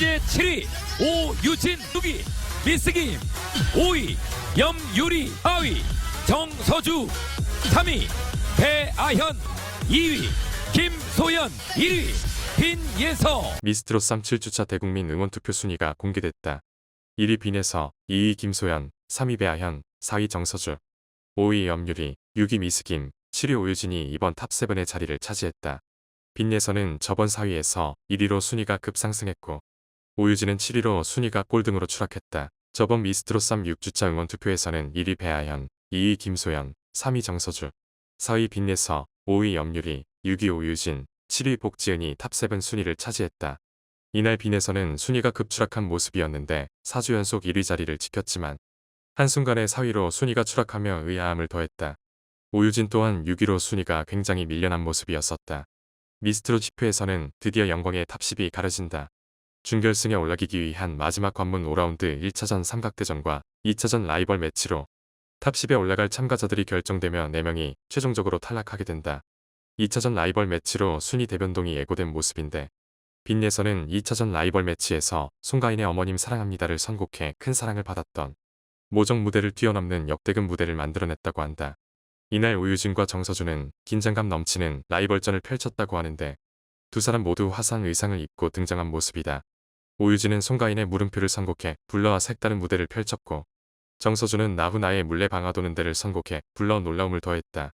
현재 7위 오유진 6위 미스김 5위 염유리 4위 정서주 3위 배아현 2위 김소연 1위 빈예서 미스트로 쌈 7주차 대국민 응원 투표 순위가 공개됐다. 1위 빈에서 2위 김소연, 3위 배아현, 4위 정서주, 5위 염유리, 6위 미스김, 7위 오유진이 이번 탑7의 자리를 차지했다. 빈에서는 저번 4위에서 1위로 순위가 급상승했고 오유진은 7위로 순위가 꼴등으로 추락했다. 저번 미스트로 쌈 6주차 응원 투표에서는 1위 배아현, 2위 김소연, 3위 정서주, 4위 빈에서 5위 염유리, 6위 오유진, 7위 복지은이 탑7 순위를 차지했다. 이날 빈에서는 순위가 급추락한 모습이었는데 4주 연속 1위 자리를 지켰지만 한순간에 4위로 순위가 추락하며 의아함을 더했다. 오유진 또한 6위로 순위가 굉장히 밀려난 모습이었었다. 미스트로 지표에서는 드디어 영광의 탑10이 가려진다. 준결승에 올라가기 위한 마지막 관문 5라운드 1차전 삼각대전과 2차전 라이벌 매치로 탑10에 올라갈 참가자들이 결정되며 4명이 최종적으로 탈락하게 된다. 2차전 라이벌 매치로 순위 대변동이 예고된 모습인데 빈예서는 2차전 라이벌 매치에서 송가인의 어머님 사랑합니다를 선곡해 큰 사랑을 받았던 모정 무대를 뛰어넘는 역대급 무대를 만들어냈다고 한다. 이날 오유진과 정서준은 긴장감 넘치는 라이벌전을 펼쳤다고 하는데 두 사람 모두 화사한 의상을 입고 등장한 모습이다. 오유진은 송가인의 물음표를 선곡해 불러와 색다른 무대를 펼쳤고 정서준은 나후 나의 물레 방아 도는 데를 선곡해 불러 놀라움을 더했다.